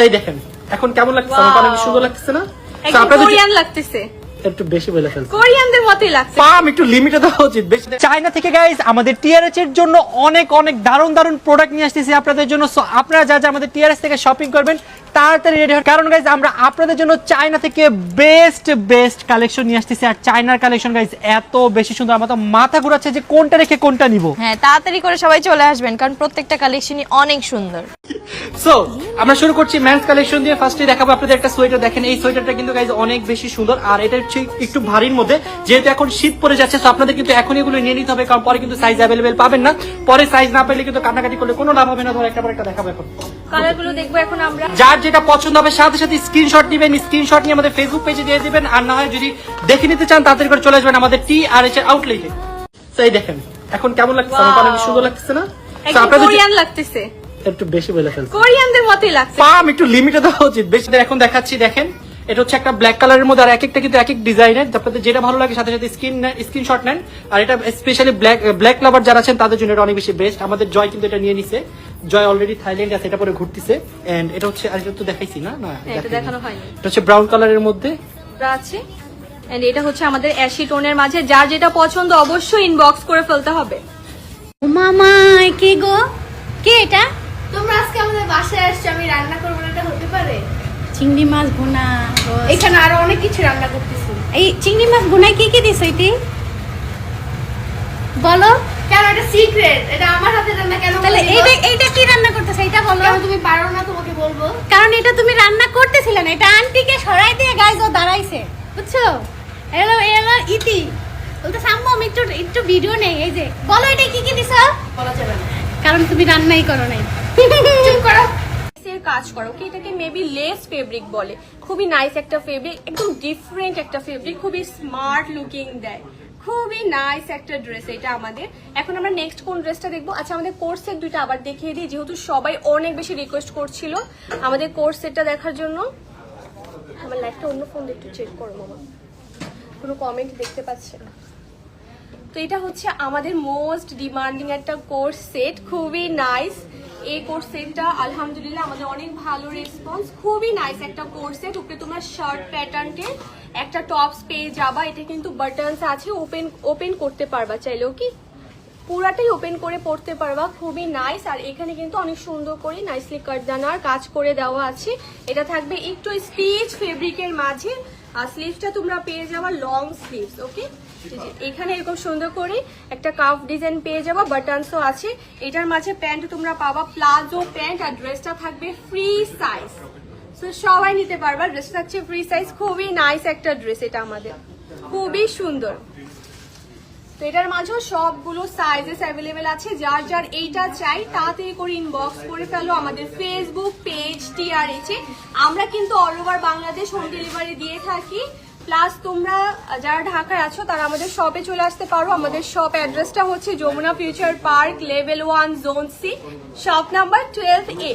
তাই দেখেন। এখন কেমন লাগছে আমার. অনেক সুন্দর লাগতেছে না? কোরিয়ান লাগতেছে। একটু বেশি বলে ফেলছি। কোরিয়ানদের মতোই লাগছে। পাম একটু লিমিটে দেওয়া উচিত। চায়না থেকে গাইজ আমাদের টিআরএচ এর জন্য অনেক অনেক দারুণ দারুণ প্রোডাক্ট নিয়ে আসতেছি আপনাদের জন্য। সো আপনারা যা যা আমাদের টিআরএস থেকে শপিং করবেন তাড়াতাড়ি রেডি হন কারণ গাইজ আমরা আপনাদের জন্য চায়না থেকে বেস্ট বেস্ট কালেকশন নিয়ে আসতেছি। আর চায়নার কালেকশন গাইজ এত বেশি সুন্দর। আমার তো মাথা ঘুরাচ্ছে যে কোনটা রেখে কোনটা নিব। হ্যাঁ তাড়াতাড়ি করে সবাই চলে আসবেন কারণ প্রত্যেকটা কালেকশনই অনেক সুন্দর। সো আমরা শুরু করছি ম্যান্স কালেকশন দিয়ে। ফার্স্টে দেখাবো আপনাদের একটা সোয়েটার দেখেন এই সোয়েটারটা কিন্তু গাইজ অনেক বেশি সুন্দর। আর এটা হচ্ছে একটু ভারীর মধ্যে। যেহেতু এখন শীত পড়ে যাচ্ছে তো আপনাদের কিন্তু এখন এগুলো নিয়ে নিতে হবে কারণ পরে কিন্তু সাইজ অ্যাভেলেবেল পাবেন না। পরে সাইজ না পেলে কিন্তু করলে কোনো লাভ হবে না। ধর একটা পর একটা দেখাবো এখন। কালার দেখব এখন আমরা। যার যেটা পছন্দ হবে সাথে সাথে স্ক্রিনশট স্ক্রিনশট নিয়ে আমাদের ফেসবুক পেজে দিয়ে দিবেন। আর না হয় যদি দেখে নিতে চান তাড়াতাড়ি করে চলে আসবেন আমাদের টি আর এইচ আউটলেটে সেই দেখেন এখন কেমন লাগছে আমার অনেক সুন্দর লাগতেছে না? আপনাদের কোরিয়ান লাগতেছে। একটু বেশি বলে ফেলছি। কোরিয়ানদের মতোই লাগছে। পাম একটু লিমিটে দেওয়া উচিত। বেশি এখন দেখাচ্ছি দেখেন। এটা হচ্ছে একটা ব্ল্যাক কালারের মধ্যে আর এক একটা কিন্তু এক এক ডিজাইনের আপনাদের যেটা ভালো লাগে সাথে সাথে স্ক্রিন স্ক্রিনশট নেন। আর এটা স্পেশালি ব্ল্যাক ব্ল্যাক লাভার যারা আছেন তাদের জন্য এটা অনেক বেশি বেস্ট আমাদের জয় কিন্তু এটা নিয়ে নিছে। জয় অলরেডি থাইল্যান্ডে আছে এটা পরে ঘুরতেছে। এন্ড এটা হচ্ছে আর এটা তো দেখাইছি না? না হ্যাঁ, এটা দেখানো হয়নি। এটা হচ্ছে ব্রাউন কালারের মধ্যে। আছে। এন্ড এটা হচ্ছে আমাদের অ্যাশি টোনের মাঝে। যার যেটা পছন্দ অবশ্যই ইনবক্স করে ফেলতে হবে। মামা কে গো? কে এটা? তোমরা আজকে আমাদের বাসায় আসছো আমি রান্না করব না এটা হতে পারে? চিংড়ি মাছ ভুনা এখানে আরও অনেক কিছু রান্না করতেছি। এই চিংড়ি মাছ ভুনায় কি কি দিছ এটি বলো কেন এটা সিক্রেট এটা আমার হাতে রান্না কেন তাহলে এইটা এইটা কি রান্না করতেছে এটা বলো। তুমি পারো না তোমাকে বলব? কারণ এটা তুমি রান্না করতেছিলে না এটা আন্টিকে সরাই দিয়ে গাইজ ও দাঁড়াইছে বুঝছ? এলো এলো ইতি। বলতে সাম্মু আমি একটু একটু ভিডিও নেই এই যে। বলো এটা কি কি দিছ? বলা যাবে না। কারণ তুমি রান্নাই করো নাই। করো। কাজ করো ওকে এটাকে মেবি লেস ফেব্রিক বলে। খুবই নাইস একটা ফেব্রিক একদম ডিফারেন্ট একটা ফেব্রিক খুবই স্মার্ট লুকিং দেয়। খুবই নাইস একটা ড্রেস এটা আমাদের। এখন আমরা নেক্সট কোন ড্রেসটা দেখব? আচ্ছা আমাদের কোর্স দুইটা আবার দেখিয়ে দিই, যেহেতু সবাই অনেক বেশি রিকোয়েস্ট করছিল আমাদের কোর্স সেটটা দেখার জন্য। আমার লাইফটা অন্য ফোন একটু চেক করো মামা কোনো কমেন্ট দেখতে পাচ্ছে না। তো এটা হচ্ছে আমাদের মোস্ট ডিমান্ডিং একটা কোর্স সেট খুবই নাইস এই কোর্স সেটটা আলহামদুলিল্লাহ আমাদের অনেক ভালো রেসপন্স খুবই নাইস একটা কোর্স সেট উপরে তোমরা শার্ট প্যাটার্নকে একটা টপস পেয়ে যাবা। এটা কিন্তু বাটনস আছে ওপেন ওপেন করতে পারবা চাইলেও কি? পুরাটাই ওপেন করে পড়তে পারবা, খুবই নাইস আর এখানে কিন্তু অনেক সুন্দর করে নাইসলি কাটদানার কাজ করে দেওয়া আছে। এটা থাকবে একটু স্টিচ ফেব্রিকের মাঝে। আর স্লিভসটা তোমরা পেয়ে যাবা লং স্লিভস ওকে এখানে এরকম সুন্দর করে একটা কাফ ডিজাইন পেয়ে যাবা বাটনসও আছে। এটার মাঝে প্যান্ট তোমরা পাবা প্লাজো প্যান্ট আর ড্রেসটা থাকবে ফ্রি সাইজ সো সবাই নিতে পারবা ড্রেস থাকছে ফ্রি সাইজ খুবই নাইস একটা ড্রেস এটা আমাদের। খুবই সুন্দর। তো এটার মাঝেও সবগুলো সাইজেস অ্যাভেলেবেল আছে। যার যার এইটা চাই, তাড়াতাড়ি করে ইনবক্স করে ফেলো আমাদের ফেসবুক পেজ টিআরএচ আমরা কিন্তু all over Bangladesh home delivery দিয়ে থাকি। প্লাস তোমরা যারা ঢাকায় আছো, তারা আমাদের শপে চলে আসতে পারো। আমাদের শপ অ্যাড্রেসটা হচ্ছে Jamuna future park level one zone C shop number twelve A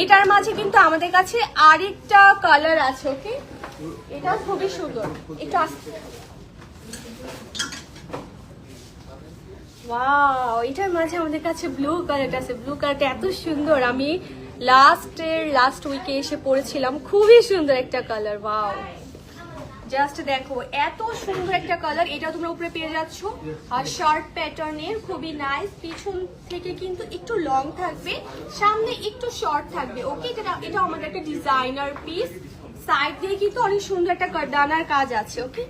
এটার মাঝে কিন্তু আমাদের কাছে আরেকটা কালার আছে ওকে এটা খুবই সুন্দর। এটা এটার মাঝে আমাদের কাছে ব্লু আছে। ব্লু কালারটা এত সুন্দর। আমি লাস্ট উইকে এসে পড়েছিলাম। খুবই সুন্দর একটা কালার ওয়াও জাস্ট দেখো, এত সুন্দর একটা কালার এটা তোমরা উপরে পেয়ে আর শার্ট প্যাটার্নের খুবই নাইস পিছন থেকে কিন্তু একটু লং থাকবে। সামনে একটু শর্ট থাকবে। ওকে এটা আমাদের একটা ডিজাইনার পিস সাইড দিয়ে কিন্তু অনেক সুন্দর একটা ডানার কাজ আছে ওকে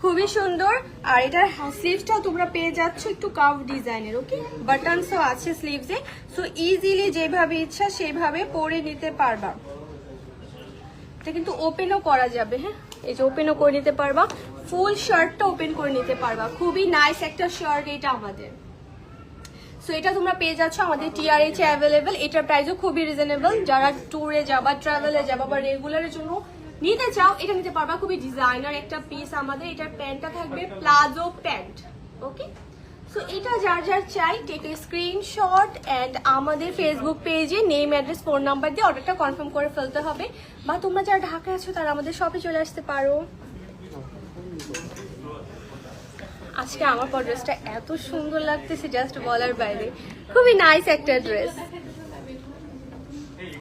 খুবই সুন্দর। আর এটার স্লিভসটাও তোমরা পেয়ে যাচ্ছ একটু কাভ ডিজাইনের ওকে বাটনসও আছে স্লিভসে সো ইজিলি যেভাবে ইচ্ছা সেভাবে পরে নিতে পারবা। এটা কিন্তু ওপেনও করা যাবে হ্যাঁ? এই যে ওপেনও করে নিতে পারবা। ফুল শার্টটা ওপেন করে নিতে পারবা। খুবই নাইস একটা শার্ট এটা আমাদের। সো এটা তোমরা পেয়ে যাচ্ছ আমাদের টিআরএইচ অ্যাভেলেবেল এটার প্রাইসও খুবই রিজনেবল যারা ট্যুরে যাবা ট্রাভেলে যাবা বা রেগুলারের জন্য নিতে চাও, এটা নিতে পারবা। খুবই ডিজাইনার একটা পিস আমাদের, এটার প্যান্টটা থাকবে প্লাজো প্যান্ট ওকে সো এটা যার যার চাই টেক এ স্ক্রিনশট অ্যান্ড আমাদের ফেসবুক পেজে নেম অ্যাড্রেস ফোন নাম্বার দিয়ে অর্ডারটা কনফার্ম করে ফেলতে হবে। বা তোমরা যারা ঢাকায় আছো, তারা আমাদের শপে চলে আসতে পারো। আজকে আমার পর ড্রেসটা এত সুন্দর লাগতেছে জাস্ট বলার বাইরে। খুবই নাইস একটা ড্রেস